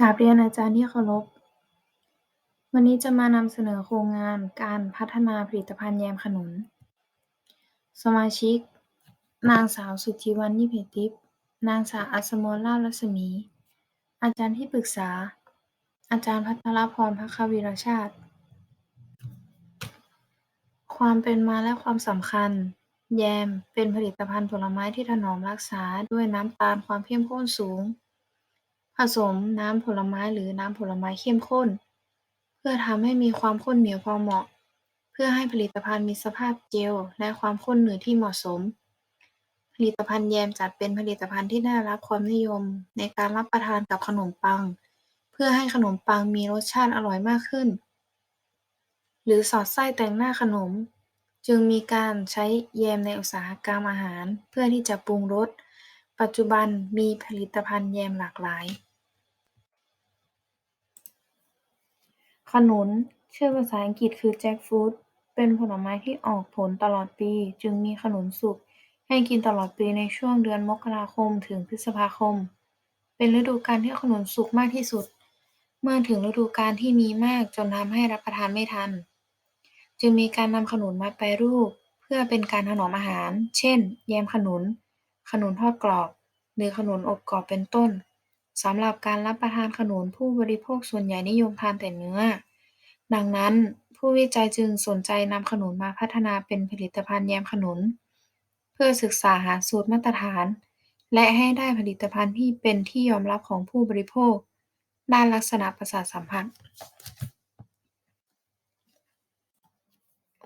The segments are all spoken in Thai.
กราบเรียนอาจารย์ที่เคารพ วันนี้จะมานำเสนอโครงงานการพัฒนาผลิตภัณฑ์แยมขนุน สมาชิก นางสาวสุทธิวรรณนิเหติพย์นางสาวอัศมนลาภรัศมี อาจารย์ที่ปรึกษา อาจารย์ภัทรพรภัควีรชาติ ความเป็นมาและความสำคัญ แยมเป็นผลิตภัณฑ์ผลไม้ที่ถนอมรักษาด้วยน้ำตาลความเข้มข้นสูง ผสมน้ำผลไม้หรือน้ำผลไม้เข้มข้น เพื่อทำให้มีความข้นเหนียวพอเหมาะ เพื่อให้ผลิตภัณฑ์มีสภาพเจลและความข้นหนืดที่เหมาะสม ผลิตภัณฑ์แยมจัดเป็นผลิตภัณฑ์ที่ได้รับความนิยมในการรับประทานกับขนมปัง เพื่อให้ขนมปังมีรสชาติอร่อยมากขึ้น หรือสอดไส้แต่งหน้าขนม จึงมีการใช้แยมในอุตสาหกรรมอาหาร เพื่อที่จะปรุงรสปัจจุบันมีผลิตภัณฑ์แยมหลากหลาย ขนุน ชื่อภาษาอังกฤษคือ Jackfruit เป็นผลไม้ที่ออกผลตลอดปี จึงมีขนุนสุกให้กินตลอดปีในช่วงเดือนมกราคม ถึงพฤษภาคม เป็นฤดูกาลที่ขนุนสุกมากที่สุด เมื่อถึงฤดูกาลที่มีมากจนทำให้รับประทานไม่ทัน จึงมีการนำขนุนมาแปรรูป เพื่อเป็นการถนอมอาหาร เช่น แยมขนุน ขนุนทอดกรอบ หรือขนุนอบกรอบเป็นต้น สำหรับการรับประทานขนุนผู้บริโภคส่วนใหญ่นิยมทานแต่เนื้อ ดังนั้นผู้วิจัยจึงสนใจนำขนุนมาพัฒนาเป็นผลิตภัณฑ์แยมขนุน เพื่อศึกษาหาสูตรมาตรฐาน และให้ได้ผลิตภัณฑ์ที่เป็นที่ยอมรับของผู้บริโภค ด้านลักษณะประสาทสัมผัส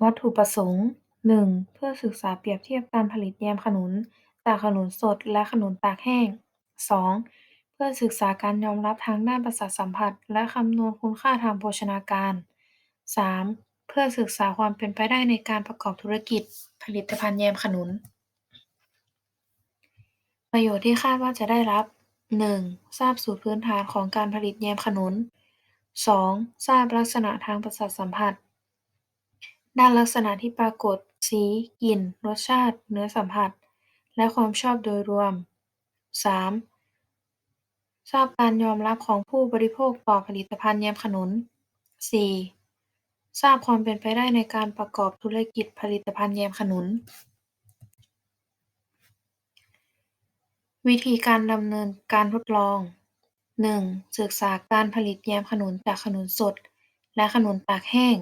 วัตถุประสงค์หนึ่งเพื่อศึกษาเปรียบเทียบการผลิตแยมขนุนจากขนุนสดและขนุนตากแห้งสอง พื่อศึกษาการยอมรับทางด้านประสาทสัมผัส และคำนวณคุณค่าทางโภชนาการสามเพื่อศึกษาความเป็นไปได้ในการประกอบธุรกิจ ผลิตภัณฑ์แยมขนุน ประโยชน์ที่คาดว่าจะได้รับหนึ่งทราบสูตรพื้นฐานของการผลิตแยมขนุนสองทราบลักษณะทางประสาทสัมผัส ด้านลักษณะที่ปรากฏ สี กลิ่น รสชาติ เนื้อสัมผัส และความชอบโดยรวม สามทราบการยอมรับของผู้บริโภคต่อผลิตภัณฑ์แยมขนุน สี่ทราบความเป็นไปได้ในการประกอบธุรกิจผลิตภัณฑ์แยมขนุน วิธีการดำเนินการทดลองหนึ่งศึกษาการผลิตแยมขนุนจากขนุนสด และขนุนตากแห้ง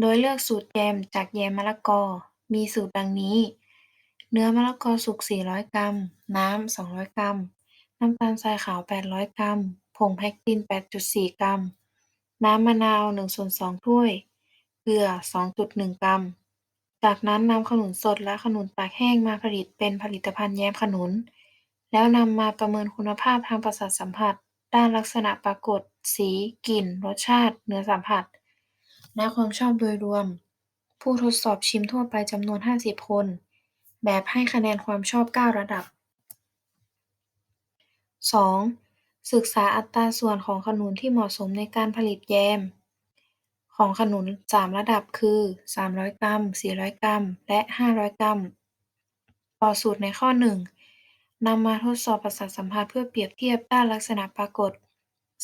โดยเลือกสูตรแยมจากแยมมะละกอ มีสูตรดังนี้ เนื้อมะละกอสุก 400 กรัม น้ำ 200 กรัม น้ำตาลทรายขาว800กรัม ผงแพคติน8.4กรัม น้ำมะนาว1ส่วน2ถ้วย เกลือ2.1กรัม จากนั้นนำขนุนสดและขนุนตากแห้งมาผลิตเป็นผลิตภัณฑ์แยมขนุน แล้วนำมาประเมินคุณภาพทางประสาทสัมผัส ด้านลักษณะปรากฏ สี กลิ่น รสชาติ เนื้อสัมผัส และความชอบโดยรวม ผู้ทดสอบชิมทั่วไปจำนวน 50 คน แบบให้คะแนนความชอบ 9 ระดับ สองศึกษาอัตราส่วนของขนุนที่เหมาะสมในการผลิตแยม ของขนุน 3 ระดับคือ 300 กรัม 400 กรัม และ 500 กรัมต่อสูตรในข้อ 1นำมาทดสอบประสาทสัมผัสเพื่อเปรียบเทียบด้านลักษณะปรากฏ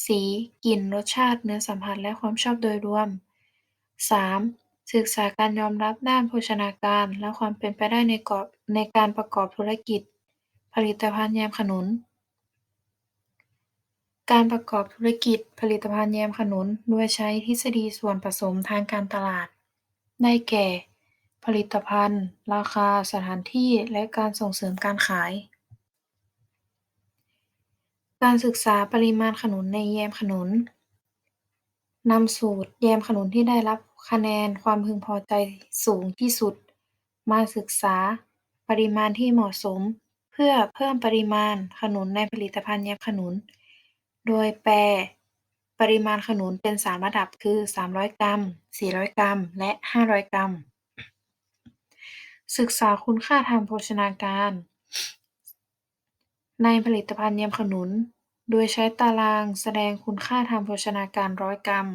สีกลิ่น รสชาติ เนื้อสัมผัส และความชอบโดยรวม 3. ศึกษาการยอมรับด้านโภชนาการ และความเป็นไปได้ในกอบในการประกอบธุรกิจ ผลิตภัณฑ์แยมขนุน การประกอบธุรกิจผลิตภัณฑ์แยมขนุน โดยใช้ทฤษฎีส่วนผสมทางการตลาด ได้แก่ ผลิตภัณฑ์ ราคา สถานที่ และการส่งเสริมการขาย การศึกษาปริมาณขนุนในแยมขนุนนำสูตรแยมขนุนที่ได้รับคะแนนความพึงพอใจสูงที่สุด มาศึกษาปริมาณที่เหมาะสม เพื่อเพิ่มปริมาณขนุนในผลิตภัณฑ์แยมขนุน โดยแปรปริมาณขนุนเป็น 3 ระดับคือ 300 กรัม 400 กรัม และ 500 กรัม ศึกษาคุณค่าทางโภชนาการ ในผลิตภัณฑ์แยมขนุน โดยใช้ตารางแสดงคุณค่าทางโภชนาการ 100 กรัม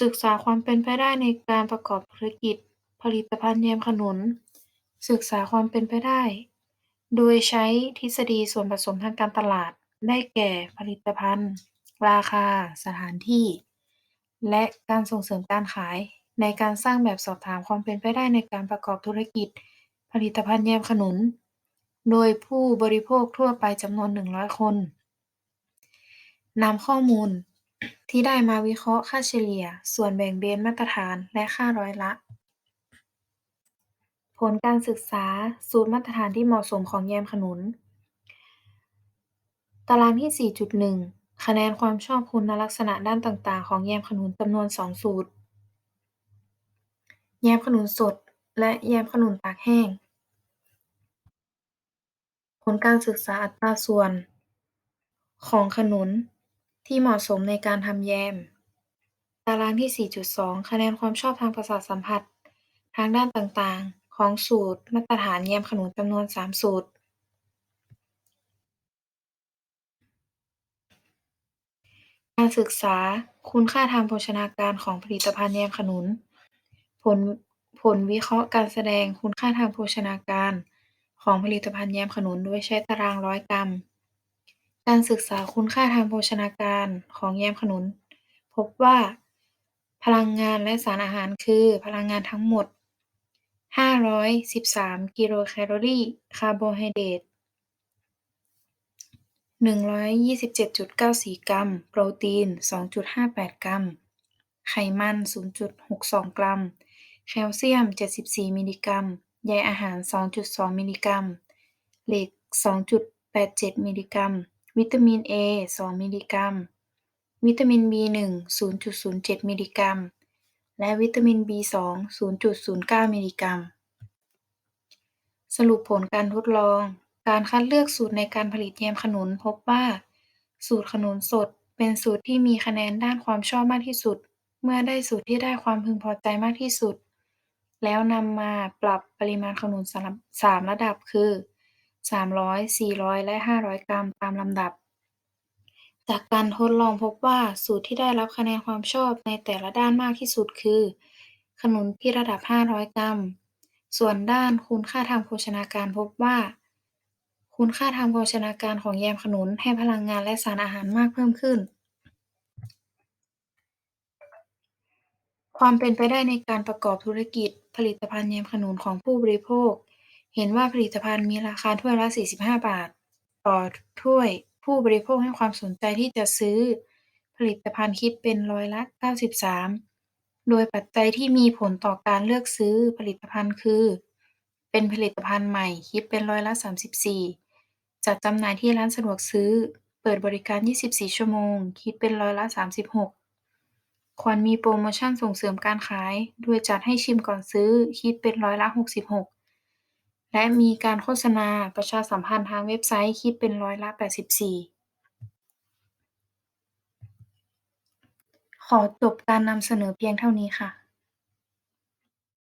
ศึกษาความเป็นไปได้ในการประกอบธุรกิจ ผลิตภัณฑ์แยมขนุน ศึกษาความเป็นไปได้ โดยใช้ทฤษฎีส่วนผสมทางการตลาด ได้แก่ผลิตภัณฑ์ ราคา สถานที่ และการส่งเสริมการขาย ในการสร้างแบบสอบถามความเป็นไปได้ในการประกอบธุรกิจ ผลิตภัณฑ์แยมขนุน โดยผู้บริโภคทั่วไปจำนวน 100 คนนำข้อมูลที่ได้มาวิเคราะห์ค่าเฉลี่ย ส่วนแบ่งเบนมาตรฐานและค่าร้อยละ ผลการศึกษา สูตรมาตรฐานที่เหมาะสมของแยมขนุน ตารางที่ 4.1 คะแนนความชอบคุณลักษณะด้านต่างๆ ของแยมขนุนจำนวน 2 สูตร แยมขนุนสด และแยมขนุนตากแห้ง ผลการศึกษาอัตราส่วน ของขนุนที่เหมาะสมในการทำแยม ตารางที่ 4.2 คะแนนความชอบทางประสาทสัมผัส ทางด้านต่างๆ ของสูตรมาตรฐานแยมขนุนจำนวน 3 สูตร การศึกษาคุณค่าทางโภชนาการของผลิตภัณฑ์แยมขนุน ผล ผลวิเคราะห์การแสดงคุณค่าทางโภชนาการของผลิตภัณฑ์แยมขนุน โดยใช้ตารางร้อยกรัม การศึกษาคุณค่าทางโภชนาการของแยมขนุน พบว่า พลังงานและสารอาหารคือพลังงานทั้งหมด 513 กิโลแคลอรี่ คาร์โบไฮเดรต 127.94 กรัม โปรตีน 2.58 กรัม ไขมัน 0.62 กรัม แคลเซียม 74 มิลลิกรัม ใยอาหาร 2.2 มิลลิกรัม เหล็ก 2.87 มิลลิกรัม วิตามินเอ2มิลลิกรัม วิตามิน B1 0.07 มิลลิกรัม และวิตามิน B2 0.09 มิลลิกรัม สรุปผลการทดลอง การคัดเลือกสูตรในการผลิตแยมขนุนพบว่า สูตรขนุนสดเป็นสูตรที่มีคะแนนด้านความชอบมากที่สุด เมื่อได้สูตรที่ได้ความพึงพอใจมากที่สุด แล้วนำมาปรับปริมาณขนุนสามสามระดับคือ 300 400 และ 500 กรัมตามลำดับ จากการทดลองพบว่าสูตรที่ได้รับคะแนนความชอบในแต่ละด้านมากที่สุดคือ ขนุนที่ระดับ 500 กรัม ส่วนด้านคุณค่าทางโภชนาการพบว่า คุณค่าทางโภชนาการของแยมขนุนให้พลังงานและสารอาหารมากเพิ่มขึ้น ความเป็นไปได้ในการประกอบธุรกิจ ผลิตภัณฑ์แยมขนุนของผู้บริโภค เห็นว่าผลิตภัณฑ์มีราคาถ้วยละ 45 บาท ต่อถ้วยผู้บริโภคให้ความสนใจที่จะซื้อ ผลิตภัณฑ์คิดเป็นร้อยละ 93 โดยปัจจัยที่มีผลต่อการเลือกซื้อผลิตภัณฑ์คือเป็นผลิตภัณฑ์ใหม่คิดเป็นร้อยละ 34 จัดจำหน่ายที่ร้านสะดวกซื้อ เปิดบริการ 24 ชั่วโมง คิดเป็นร้อยละ 36 ควรมีโปรโมชั่นส่งเสริมการขาย โดยจัดให้ชิมก่อนซื้อ คิดเป็นร้อยละ 66 และมีการโฆษณาประชาสัมพันธ์ทางเว็บไซต์ คิดเป็นร้อยละ 84ขอจบการนำเสนอเพียงเท่านี้ค่ะ